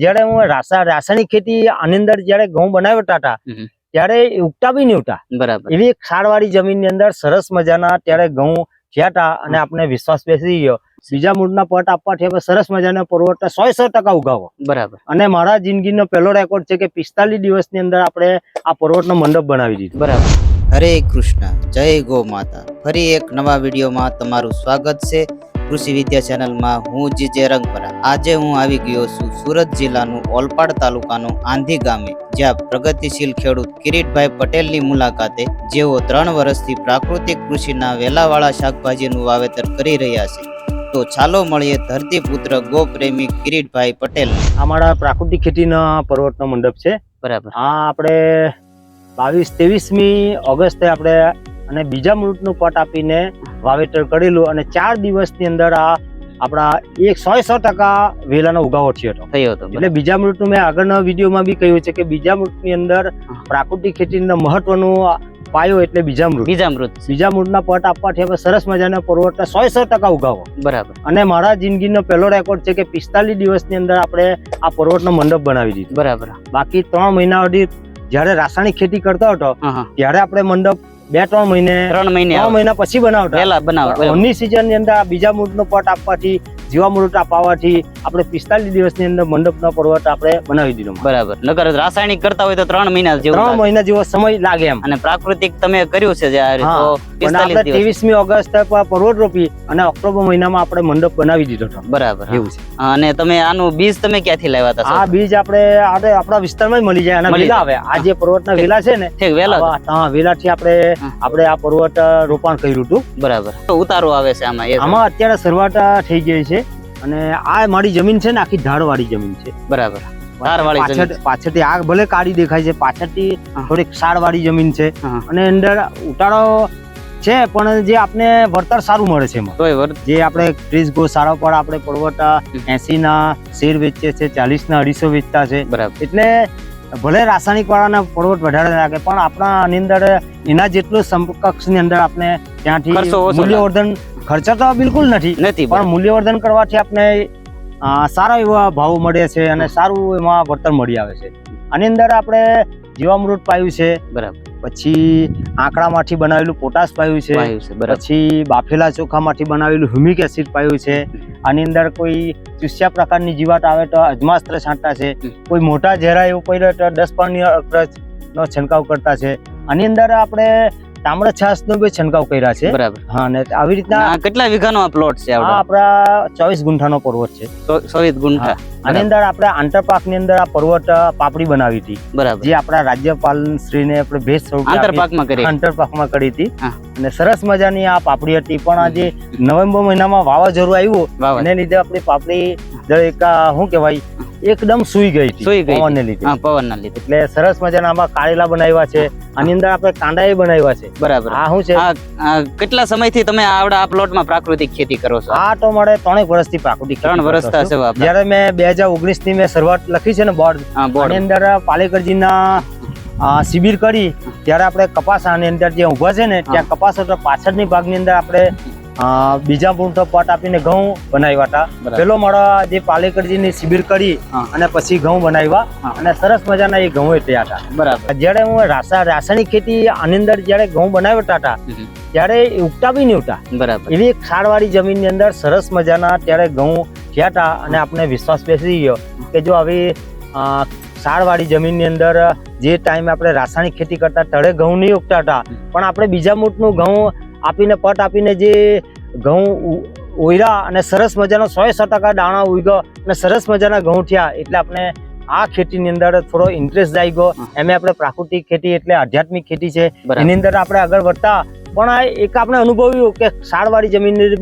જયારે હું રાસાયણિક ખેતી આની અંદર જયારે ઘઉં બનાવતા હતા ત્યારે ઉગતા બી નહીં ઉગતા. બરાબર. એવી ખાડવાળી જમીનની અંદર સરસ મજાના ત્યારે ઘઉં થયા અને આપણે વિશ્વાસ બેસી ગયો. બીજા મૂળના પટ આપવાથી હવે સરસ મજાના પુરવઠા સો સો ટકા ઉગાવો. બરાબર. અને મારા જિંદગીનો પહેલો રેકોર્ડ છે કે પિસ્તાલીસ દિવસની અંદર આપણે આ પુરવઠનો મંડપ બનાવી દીધો. બરાબર. હરે કૃષ્ણ જય ગો માતા. ફરી એક નવા વિડીયોમાં તમારું સ્વાગત છે. કૃષિ વિદ્યા ચેનલમાં હું જીજે રંગપરા. આજે હું આવી ગયો છું સુરત જિલ્લાનું ઓલપાડ તાલુકાનું આંધી ગામે જ્યાં પ્રગતિશીલ ખેડૂત કિરીટભાઈ પટેલની મુલાકાતે જેઓ ત્રણ વર્ષથી પ્રાકૃતિક કૃષિના વેલાવાળા શાકભાજીનું વાવેતર કરી રહ્યા છે. તો ચાલો મળીએ ધરતીપુત્ર ગોપ્રેમી કિરીટભાઈ પટેલ. આ મારા પ્રાકૃતિક ખેતીના પર્વતનો મંડપ છે. બરાબર. હા આપણે બાવીસ ત્રેવીસમી ઓગસ્ટે આપણે અને બીજા મૃતનું પટ આપીને વાવેતર કરેલું અને ચાર દિવસની અંદર આ આપણા એક સો સો ટકા વેલાનો ઉગાવો થયો હતો. થયો હતો એટલે બીજા મૃતનું મેં આગળના વિડીયોમાં બી કહ્યું છે કે બીજા મૃતની અંદર પ્રાકૃતિક ખેતીનો મહત્વનું પાયો એટલે બીજા મૃત બીજા મૃત બીજા મૃતના પટ આપવાથી હવે સરસ મજાના પુરવઠા સો સો ટકા ઉગાવો. બરાબર. અને મારા જિંદગીનો પહેલો રેકોર્ડ છે કે પિસ્તાલીસ દિવસની અંદર આપણે આ પર્વતનો મંડપ બનાવી દીધો. બરાબર. બાકી ત્રણ મહિના સુધી જ્યારે રાસાયણિક ખેતી કરતો હતો ત્યારે આપણે મંડપ બે ત્રણ મહિને ત્રણ મહિને ત્રણ મહિના પછી બનાવતા પહેલા બનાવો. ઓની સિઝનની અંદર આ બીજા મૂળનો પટ આપવાથી જીવામૃત પાવાથી આપણે પિસ્તાલીસ દિવસની અંદર મંડપનો પર્વત આપણે બનાવી દીધો બરાબર. નગર રાસાયણિક કરતા હોય તો ત્રણ મહિના જેવું ત્રણ મહિના જેવો સમય લાગે એમ. અને પ્રાકૃતિક તમે કર્યું છે જે આ રીતે, હા. તો પણ 45 આપણે ત્રેવીસમી ઓગસ્ટ પર્વત રોપી અને ઓક્ટોબર મહિનામાં આપણે મંડપ બનાવી દીધો હતો. બરાબર એવું છે. અને તમે આનું બીજ તમે ક્યાંથી લાવ્યા હતા આ બીજ આપણે આપણે વિસ્તારમાં જ મળી જાય અને વેલા આવે. આ જે પર્વતના વેલા છે ને વેલા હા વેલાથી આપણે આપણે આ પર્વત રોપાણ કર્યું હતું. બરાબર. તો ઉતારો આવે છે આમાં આમાં અત્યારે સરવાટા થઈ ગઈ છે. અને આ મારી જમીન છે ને આખી ઢાળવાળી જમીન છે. બરાબર. પાછળ પાછળથી આગ ભલે કાળી દેખાય છે પાછળથી. થોડીક સાર જમીન છે. અને અંદર ઉતારો છે પણ જે આપણે વળતર સારું મળે છે એમાં. જે આપણે ત્રીસ ગો સારો પર આપણે પરવટા એસી ના શેર વેચીએ છે ચાલીસ ના અઢીસો વેચતા છે. બરાબર. એટલે ભલે રાસાયણિક વાળાના પરવટ વધારે લાગે પણ આપણા અંદર એના જેટલું સમકક્ષની અંદર આપણે ત્યાંથી મૂલ્યવર્ધન ખર્ચો તો બિલકુલ નથી નથી પણ મૂલ્યવર્ધન કરવાથી આપણે સારા એવા ભાવ મળે છે અને સારું એમાં વળતર મળી આવે છે. આની અંદર આપણે જીવામૃત પાયું છે બરાબર. પછી આંકડામાંથી બનાવેલું પોટાશ પાયું છે પછી બાફેલા ચોખામાંથી બનાવેલું હ્યુમિક એસિડ પાયું છે. આની અંદર કોઈ ચૂસ્યા પ્રકારની જીવાત આવે તો અજમાસ્ત્ર છાંટતા છે. કોઈ મોટા ઝેરા એવું કોઈ તો દસ પાણી છંટકાવ કરતા છે. આની અંદર આપણે તાંબડા છાસ નો બી છંટકાવ કર્યા છે. બરાબર. હા ને આવી રીતના કેટલા વીઘાનો આ પ્લોટ છે આ આવડો? આપણા ચોવીસ ગુંઠાનો પર્વત છે. ચોવીસ ગુંઠા. આની અંદર આપણે આંતરપાકની અંદર આ પર્વત પાપડી બનાવી હતી. બરાબર. જે આપણા રાજ્યપાલ શ્રીને આપણે ભેટ સ્વરૂપ આંતરપાક આંતરપાકમાં કરી. આંતરપાકમાં કરી હતી. અને સરસ મજાની આ પાપડી હતી. પણ આજે નવેમ્બર મહિનામાં વાવાઝોડું આવ્યું. એને લીધે આપણી પાપડી દરેક શું કહેવાય એકદમ સુઈ ગઈ સૂઈ ગઈ. પવનને લીધે. હા પવનના લીધે. એટલે સરસ મજાના આમાં કાળેલા બનાવ્યા છે આની અંદર આપણે કાંડાએ બનાવ્યા છે. બરાબર. આ શું છે? કેટલા સમયથી તમે આવડા આ પ્લોટમાં પ્રાકૃતિક ખેતી કરો છો? આ તો મળે ત્રણેક વર્ષથી પ્રાકૃતિક ત્રણ વર્ષ છું. જ્યારે મેં બે હજાર ઓગણીસની મેં શરૂઆત લખી છે ને બોર્ડ આની અંદર પાલેકરજીના ના શિબિર કરી ત્યારે આપણે કપાસ આની અંદર જે ઊભા છે ને ત્યાં કપાસ પાછળની ભાગની અંદર આપણે બીજા પૂરતો પટ આપીને ઘઉં બનાવ્યા હતા. પેલો મારો જે પાલેકરજીની શિબિર કરી અને પછી ઘઉં બનાવ્યા અને સરસ મજાના એ ઘઉં થયા હતા. બરાબર. જ્યારે હું રાસાયણિક ખેતી આની અંદર જ્યારે ઘઉં બનાવતા હતા. ત્યારે ઉગતા બી નહીં ઉગતા બરાબર. એવી ખાડવાળી જમીનની અંદર સરસ મજાના ત્યારે ઘઉં થયા હતા અને આપણે વિશ્વાસ બેસી ગયો કે જો આવી સારવાળી જમીનની અંદર જે ટાઈમે આપણે રાસાયણિક ખેતી કરતા તળે ઘઉં નહીં ઉગતા હતા. પણ આપણે બીજા મૂટનું ઘઉં આપીને પટ આપીને જે ઘઉં ઓયરા અને સરસ મજાનો સો સો ટકા દાણા ઉગ્યો અને સરસ મજાના ઘઉં થયા એટલે આપણે આ ખેતીની અંદર થોડો ઇન્ટરેસ્ટ જાય ગયો. એમે આપણે પ્રાકૃતિક ખેતી એટલે આધ્યાત્મિક ખેતી છે. એની અંદર આપણે આગળ વધતા પણ આ એક આપણે અનુભવ્યું કે સાળવાળી જમીનની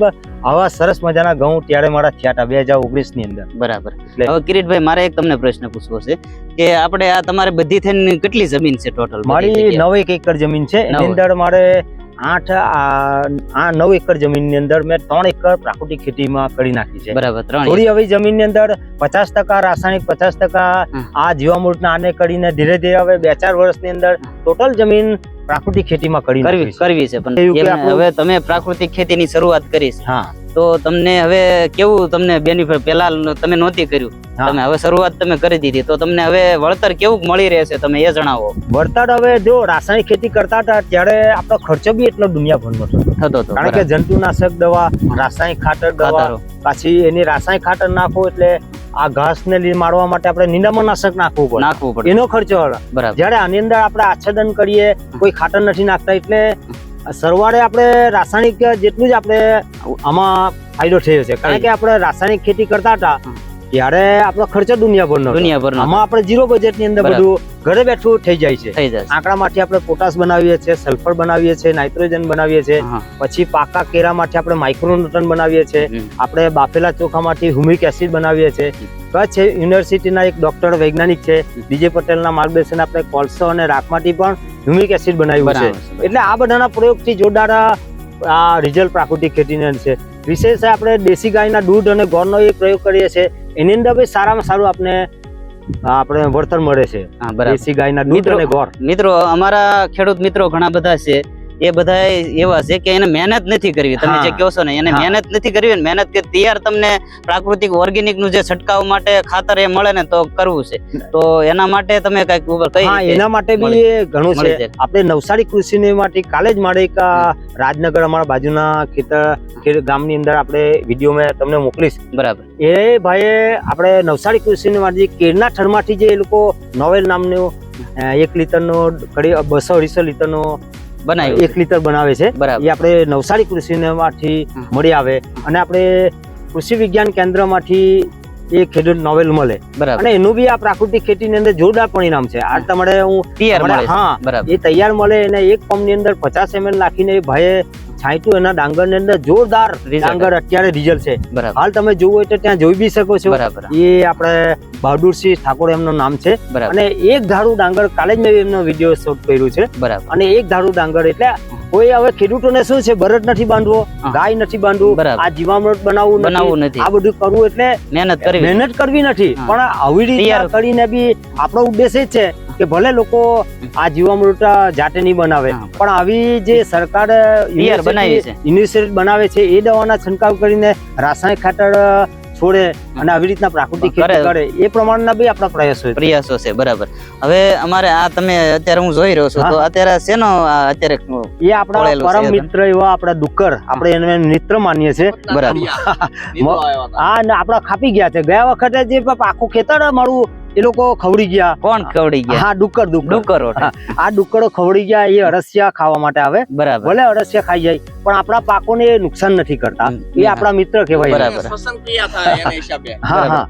આવા સરસ મજાના ઘઉં ત્યારે મારા થયા હતા બે હજાર ઓગણીસની અંદર. બરાબર. એટલે- હવે કિરીટભાઈ મારે એક તમને પ્રશ્ન પૂછવો છે કે આપણે આ તમારે બધી થઈને કેટલી જમીન છે ટોટલ મારી નવ એક એકર જમીન છે. એની અંદર મારે આઠ આ નવ એકર જમીનની અંદર મેં ત્રણ એકર પ્રાકૃતિક ખેતીમાં કરી નાખી છે. બરાબર ત્રણ થોડી હવે જમીનની અંદર પચાસ ટકા રાસાયણિક પચાસ ટકા આ આ જીવામૃતના આને કરીને ધીરે ધીરે હવે બે ચાર વર્ષની અંદર ટોટલ જમીન પ્રાકૃતિક ખેતીમાં કરી કરવી છે કરવી છે પણ હવે તમે પ્રાકૃતિક ખેતીની શરૂઆત કરી હા. તો તમને હવે કેવું તમને બેનિફિટ પેલા તમે નહોતી કર્યું. તમે હવે શરૂઆત તમે કરી દીધી. તો તમને હવે વળતર કેવું મળી રહેશે તમે એ જણાવો. વળતર હવે જો રાસાયણિક ખેતી કરતા હતા ત્યારે આપણો ખર્ચો બી એટલો દુનિયાભરનો થતો થતો હતો કારણ કે જંતુનાશક દવા રાસાયણિક ખાતર દવા પાછી એની રાસાયણિક ખાતર નાખો એટલે આ ઘાસને લી મારવા માટે આપણે નિંદામણનાશક નાખવું પડે. નાખવું પડે. એનો ખર્ચો. બરાબર. જ્યારે આની અંદર આપણે આચ્છાદન કરીએ કોઈ ખાતર નથી નાખતા એટલે સરવાળે આપણે રાસાયણિક જેટલું જ આપણે આમાં ફાયદો થયો છે. કારણ કે આપણે રાસાયણિક ખેતી કરતા હતા ત્યારે આપણો ખર્ચો દુનિયાભરનો દુનિયાભરનો આમાં આપણે ઝીરો બજેટની અંદર બધું ઘરે બેઠું થઈ જાય છે. થઈ આંકડામાંથી આપણે પોટાશ બનાવીએ છીએ સલ્ફર બનાવીએ છીએ નાઇટ્રોજન બનાવીએ છીએ. પછી પાકા કેરામાંથી આપણે માઇક્રોન્યુટ્રન બનાવીએ છીએ. આપણે બાફેલા ચોખામાંથી હુમિક એસિડ બનાવીએ છીએ. કચ્છ યુનિવર્સિટીના એક ડોક્ટર વૈજ્ઞાનિક છે ડીજે પટેલના માર્ગદર્શન આપણે કોલસો અને રાખમાંથી પણ હ્યુમિક એસિડ બનાવ્યું છે. એટલે આ બધાના પ્રયોગથી જોરદાર આ રિઝલ્ટ પ્રાકૃતિક ખેતીની અંદર છે. વિશેષ આપણે દેશી ગાયના દૂધ અને ગોળનો એક પ્રયોગ કરીએ છીએ. એની અંદર બી સારામાં સારું આપણે આપણે વળતર મળે છે. દેશી ગાયના દૂધ અને ગોળ. મિત્રો અમારા ખેડૂત મિત્રો ઘણા બધા છે. એ બધા એવા છે કે એને મહેનત નથી કરવી. તમે જે કહો છો ને એને મહેનત નથી કરવી મહેનત કે તૈયાર તમને પ્રાકૃતિક ઓર્ગેનિકનું જે છટકાવ માટે ખાતર એ મળે ને તો કરવું છે. તો એના માટે તમે કંઈક ઉપર કઈ એના માટે બી ઘણું છે. આપણે નવસારી કૃષિ માટે કાલે જ મારે એક રાજનગર અમારા બાજુના ખેતર ગામની અંદર આપણે વીડિયો મેં તમને મોકલીશ. બરાબર. એ ભાઈએ આપણે નવસારી કૃષિ માટે કેળના થરમાંથી જે એ લોકો નોવેલ નામનું એક લીટરનો કડી બસો અઢીસો લીટરનો બનાવ્યું એક લિટર બનાવે છે. બરાબર. એ આપણે નવસારી કૃષિમાંથી મળી આવે અને આપણે કૃષિ વિજ્ઞાન કેન્દ્રમાંથી એ ખેડૂત નોવેલ મળે. બરાબર. અને એનું બી આ પ્રાકૃતિક ખેતી ની અંદર જોરદાર પરિણામ છે. આ તમારે હું હા બરાબર. એ તૈયાર મળે એને એક પંપની અંદર પચાસ એમએલ નાખીને ભાઈએ છાંટ્યું એના ડાંગરની અંદર જોરદાર ડાંગર અત્યારે રિઝલ્ટ છે. હાલ તમે જોવું હોય તો ત્યાં જોઈ બી શકો છો. એ આપણે બહાદુરસિંહ ઠાકોર એમનું નામ છે. અને એક ધારું ડાંગર કાલે જ મેં એમનો વીડિયો શૂટ કર્યું છે. અને એક ધારું ડાંગર એટલે કોઈ હવે ખેડૂતોને શું છે? બરડ નથી બાંધવો ગાય નથી બાંધવું. આ જીવામૃત બનાવવું નથી. બનાવવું નથી. આ બધું કરવું એટલે મહેનત કરવી મહેનત કરવી નથી. પણ આવી રીતે. કરીને બી આપણો ઉદ્દેશ એ છે કે ભલે લોકો આ જીવામૃત જાતે નહીં બનાવે પણ આવી જે સરકાર યુનિવર્સિટી બનાવે છે. એ દવાના છંટકાવ કરીને રાસાયણિક ખાતર છોડે અને આવી રીતના પ્રાકૃતિક કરે. ખેતી કરે. એ પ્રમાણના બી આપણા પ્રયાસો પ્રયાસો છે બરાબર. હવે અમારે આ તમે અત્યારે હું જોઈ રહ્યો છું તો અત્યારે શેનો અત્યારે એ આપણા પરમ મિત્ર એવા આપણા ડુક્કર આપણે એને મિત્ર માનીએ છીએ. બરાબર. આ ને આપણા ખાપી ગયા છે. ગયા વખતે જે પાકું આખું ખેતર મારું એ લોકો ખવડી ગયા. કોણ ખવડી ગયા? હા ડુક્કર ડુક્કર. ડુક્કરો આ ડુક્કરો ખવડી ગયા એ અરસિયા ખાવા માટે આવે. બરાબર. ભલે અરસિયા ખાઈ જાય પણ આપણા પાકોને એ નુકસાન નથી કરતા. એ આપણા મિત્ર કહેવાય બરાબર. હા હા.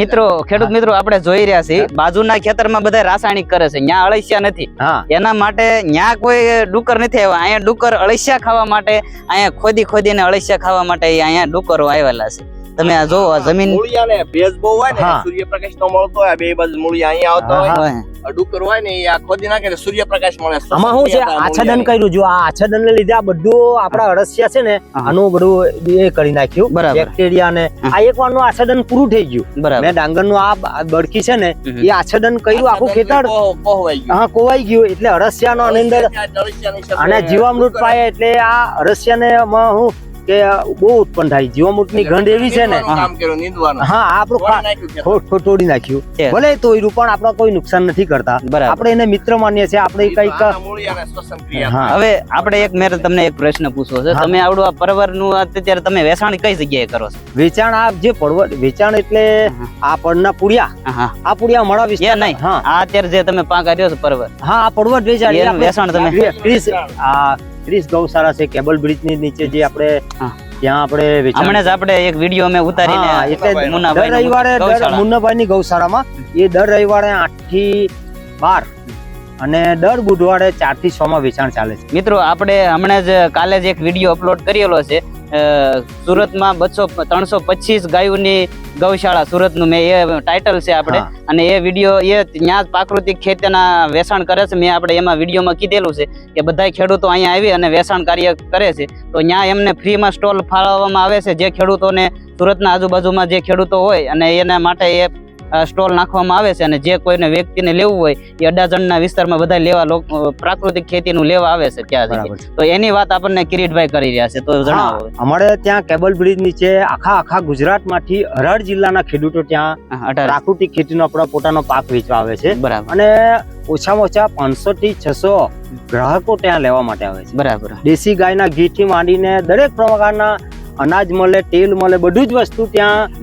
મિત્રો ખેડૂત મિત્રો આપણે જોઈ રહ્યા છીએ બાજુના ખેતરમાં બધા રાસાયણિક કરે છે ત્યાં અળસિયા નથી. એના માટે ત્યાં કોઈ ડુક્કર નથી આવ્યા. અહીંયા ડુક્કર અળસિયા ખાવા માટે અહીંયા ખોદી ખોદીને અળસિયા ખાવા માટે અહીંયા ડુક્કરો આવેલા છે. તમે આ જોવો જમીન મૂળિયાને ભેજ બહુ હોય ને સૂર્યપ્રકાશ નો મળતો હોય બે બાજુ મૂળિયા અહીંયા આવતો હોય ડુકર હોય. ને એ આ ખોદી નાખે સૂર્યપ્રકાશ મળે. આમાં શું છે? આચ્છાદન કર્યું. જો આ આચ્છાદન ને લીધે આ બધું આપડા અળસિયા છે ને આનું બધું એ કરી નાખ્યું. બરાબર. બેક્ટેરિયા ને આ એક વારનું આચ્છાદન પૂરું થઈ ગયું. બરાબર. મેં ડાંગરનું આ બળકી છે ને એ આચ્છાદન કર્યું આખું ખેતર. હા કોવાઈ ગયું. એટલે અળસિયા નો અંદર અને જીવામૃત પાય એટલે આ અળસિયા ને હું કે બહુ ઉત્પન્ન થાય. જીવામૃતની ગંધ એવી છે ને. નીંદવાનું કામ કર્યું નીંદવાનું. હા આપણું તોડી નાખ્યું. ભલે તોડ્યું પણ આપણે કોઈ નુકસાન નથી કરતા. આપણે એને મિત્ર માનીએ છીએ આપણે કંઈક. હવે આપણે એક મેરે તમને એક પ્રશ્ન પૂછવો છે. તમે આવડું આ પરવરનું અત્યારે તમે વેચાણ કઈ જગ્યાએ કરો છો? વેચાણ આ જે પરવર વેચાણ એટલે આ પડના પુડિયા. આ પુડિયા મળા વિસ્તાર નહીં. હા. અત્યારે જે તમે પાક કર્યો છો પરવર. હા આ પરવર વેચાણ. વેચાણ તમે ત્રીસ આ ત્રીસ ગૌશાળા છે કેબલ બ્રિજની નીચે જે આપણે ત્યાં આપણે હમણાં જ આપણે એક વીડિયો અમે ઉતારીને એટલે દર રવિવારે. મુન્નાભાઈ ની ગૌશાળામાં એ દર રવિવારે આઠથી બાર અને દર બુધવારે ચારથી છ માં વેચાણ ચાલે છે. મિત્રો આપણે હમણાં જ કાલે જ એક વીડિયો અપલોડ કરેલો છે. સુરતમાં બસો ત્રણસો પચીસ ગાયોની ગૌશાળા સુરતનું મેં એ ટાઇટલ છે આપણે. અને એ વીડિયો એ ત્યાં જ પ્રાકૃતિક ખેતીના વેચાણ કરે છે. મેં આપણે એમાં વિડીયોમાં કીધેલું છે કે બધા ખેડૂતો અહીંયા આવી અને વેચાણ કાર્ય કરે છે. તો ત્યાં એમને ફ્રીમાં સ્ટોલ ફાળવવામાં આવે છે. જે ખેડૂતોને સુરતના આજુબાજુમાં જે ખેડૂતો હોય અને એના માટે એ સ્ટોલ નાખવામાં આવે છે અને જે કોઈને વ્યક્તિને લેવું હોય એ અડાજણના વિસ્તારમાં બધા લેવા પ્રાકૃતિક ખેતીનું લેવા આવે છે ત્યાં તો એની વાત આપણને કિરીટભાઈ કરી રહ્યા છે તો જણાવો અમારે ત્યાં કેબલ બ્રિજ નીચે આખા આખા ગુજરાતમાંથી અઢાર જિલ્લાના ખેડૂતો ત્યાં પ્રાકૃતિક ખેતીનો આપણો પોતાનો પાક વેચવા આવે છે. બરાબર. અને ઓછામાં ઓછા પાંચસો થી છસો ગ્રાહકો ત્યાં લેવા માટે આવે છે. બરાબર. દેશી ગાયના ઘીથી માંડીને દરેક પ્રકારના અનાજ મળે તેલ મળે બધું જ વસ્તુ ત્યાં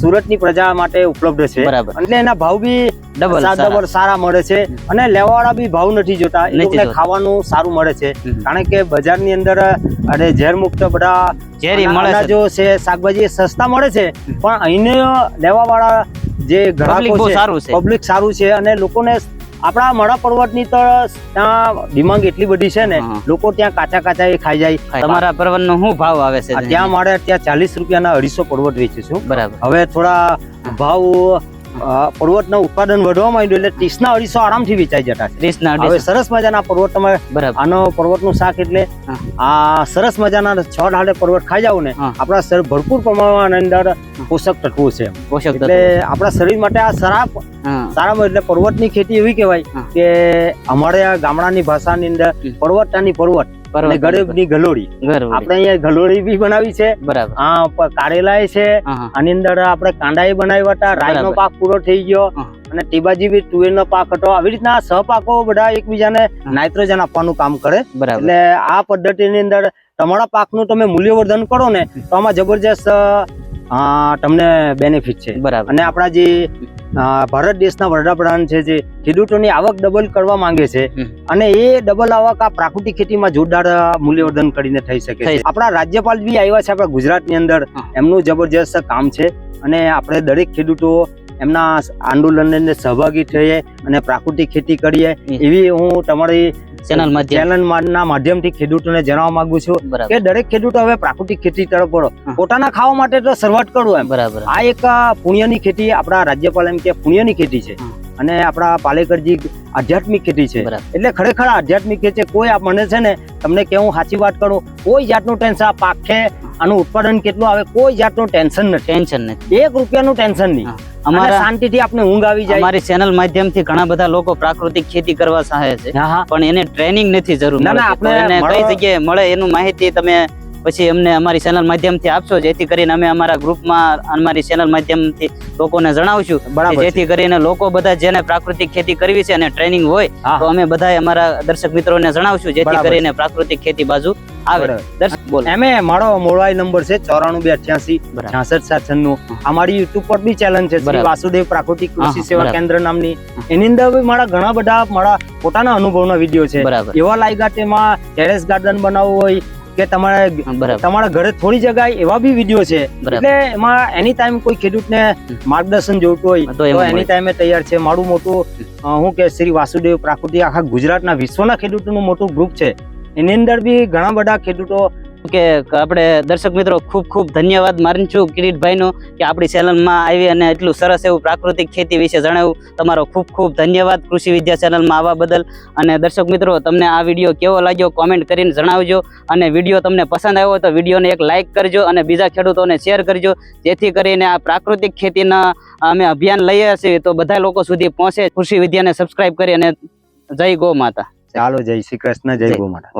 સુરતની પ્રજા માટે ઉપલબ્ધ છે. બરાબર. એટલે એના ભાવ બી ડબલ ડબલ સારા. મળે છે. અને લેવાવાળા બી ભાવ નથી જોતા. એ લોકોને ખાવાનું સારું મળે છે. કારણ કે બજારની અંદર અને ઝેર મુક્ત બધા ઝેરી મળે છે. અનાજો છે શાકભાજી સસ્તા મળે છે. પણ અહીંને લેવાવાળા જે ઘણા ગ્રાહકો સારું છે. પબ્લિક સારું છે અને લોકોને આપણા મડા પર્વતની તો ત્યાં ડિમાન્ડ એટલી બધી છે ને લોકો ત્યાં કાચા કાચા એ ખાઈ જાય. તમારા પર્વત નો શું ભાવ આવે છે ત્યાં? મારે ત્યાં ચાલીસ રૂપિયાના અઢીસો પર્વત વેચીશું છું. બરાબર. હવે થોડા ભાવ પર્વતનું ઉત્પાદન વધવા માંડ્યું એટલે ત્રીસના અઢીસો આરામથી વેચાઈ જતા છે ત્રીસ ના હવે સરસ મજાના પર્વત તમે બરાબર. આનો પર્વતનું શાક એટલે આ સરસ મજાના છ ઢાળે પર્વત ખાઈ જાવ ને આપણા શરીર ભરપૂર પ્રમાણમાં અંદર પોષક તત્વો છે પોષક એટલે આપણા શરીર માટે આ સરાપ સારામાં એટલે પર્વતની ખેતી એવી કહેવાય કે અમારે આ ગામડાની ભાષાની અંદર પર્વત પર્વતની પર્વત. અને ગરીબની ગલોડી. આપણે અહીંયા ગલોડી બી બનાવી છે. બરાબર. પ- છે. આની અંદર આપણે કાંડા બનાવ્યા હતા. બરાબર. પાક પૂરો થઈ ગયો. અને ટીબાજી બી તુવેરનો પાક હતો. આવી રીતના સહપાકો બધા એકબીજાને નાઇટ્રોજન આપવાનું કામ કરે. બરાબર. એટલે આ પદ્ધતિની અંદર તમારા પાકનું તમે મૂલ્યવર્ધન કરો ને તો આમાં જબરજસ્ત તમને બેનિફિટ છે. બરાબર. અને આપણા જે ભારત દેશના વડાપ્રધાન છે જે ખેડૂતોની આવક ડબલ કરવા માંગે છે. અને એ ડબલ આવક આ પ્રાકૃતિક ખેતીમાં જોરદાર મૂલ્યવર્ધન કરીને થઈ શકે છે. આપણા રાજ્યપાલ બી આવ્યા છે આપણા ગુજરાતની અંદર. એમનું જબરજસ્ત કામ છે. અને આપણે દરેક ખેડૂતો એમના આંદોલનને સહભાગી થઈએ અને પ્રાકૃતિક ખેતી કરીએ. એવી હું તમારી ચેનલ માધ્યમ. ચેનલ માધ્યમથી ખેડૂતોને જણાવવા માંગુ છું કે દરેક ખેડૂતો હવે પ્રાકૃતિક ખેતી તરફ વળો. પોતાના ખાવા માટે તો શરૂઆત કરવું એમ. બરાબર. આ એક પુણ્યની ખેતી આપણા રાજ્યપાલ એમ કે પુણ્યની ખેતી છે. અને આપણા પાલેકરજી આધ્યાત્મિક ખેતી છે. એટલે ખરેખર આધ્યાત્મિક ખેતી છે કોઈ મને છે ને તમને કેવું સાચી વાત કરું કોઈ જાતનું ટેન્શન આ પાકે આનું ઉત્પાદન કેટલું આવે કોઈ જાતનું ટેન્શન નથી. ટેન્શન નથી. એક રૂપિયાનું ટેન્શન નહીં. અમારે શાંતિથી આપણે ઊંઘ આવી જાય. અમારી ચેનલ માધ્યમથી ઘણા બધા લોકો પ્રાકૃતિક ખેતી કરવા સહાય છે. પણ એને ટ્રેનિંગ નથી જરૂર ના, આપણે કઈ જગ્યાએ મળે એનું માહિતી તમે પછી અમને અમારી ચેનલ માધ્યમથી આપશો જેથી કરીને અમે અમારા ગ્રુપમાં અમારી ચેનલ માધ્યમથી લોકોને જણાવશું. જેથી કરીને લોકો બધા જેને પ્રાકૃતિક ખેતી કરવી છે અને ટ્રેનિંગ હોય તો અમે બધા અમારા દર્શક મિત્રોને જણાવશું જેથી કરીને પ્રાકૃતિક ખેતી બાજુ આવે. દર્શક બોલો. એમે મારો મોબાઈલ નંબર છે ચોરાણું બે અઠ્યાસી. છાસઠ સાત છન્નું આ યુટ્યુબ પર બી ચેનલ છે શ્રી વાસુદેવ પ્રાકૃતિક કૃષિ સેવા કેન્દ્ર નામની. એની અંદર મારા ઘણા બધા મારા પોતાના અનુભવના વીડિયો છે. એવા લાગ્યા તેમાં ટેરેસ ગાર્ડન બનાવવું હોય કે તમારા તમારા ઘરે થોડી જગ્યાએ એવા બી વીડિયો છે. એટલે એમાં એની ટાઈમ કોઈ ખેડૂતને માર્ગદર્શન જોઈતું હોય તો તો એની ટાઈમે તૈયાર છે. મારું મોટું હું કે શ્રી વાસુદેવ પ્રાકૃતિક આખા ગુજરાતના વિશ્વના ખેડૂતોનું મોટું ગ્રુપ છે. એની અંદર બી ઘણા બધા ખેડૂતો કે આપણે દર્શક મિત્રો ખૂબ ખૂબ ધન્યવાદ માનું છું કિરીટભાઈનો કે આપણી ચેનલમાં આવી અને એટલું સરસ એવું પ્રાકૃતિક ખેતી વિશે જણાવ્યું. તમારો ખૂબ ખૂબ ધન્યવાદ કૃષિ વિદ્યા ચેનલમાં આવવા બદલ. અને દર્શક મિત્રો તમને આ વીડિયો કેવો લાગ્યો કોમેન્ટ કરીને જણાવજો. અને વીડિયો તમને પસંદ આવ્યો તો વિડીયોને એક લાઇક કરજો અને બીજા ખેડૂતોને શેર કરજો. જેથી કરીને આ પ્રાકૃતિક ખેતીના અમે અભિયાન લઈએ છીએ તો બધા લોકો સુધી પહોંચે. કૃષિ વિદ્યાને સબસ્ક્રાઇબ કરી અને જય ગો માતા. ચાલો જય શ્રી કૃષ્ણ જય. ગો માતા.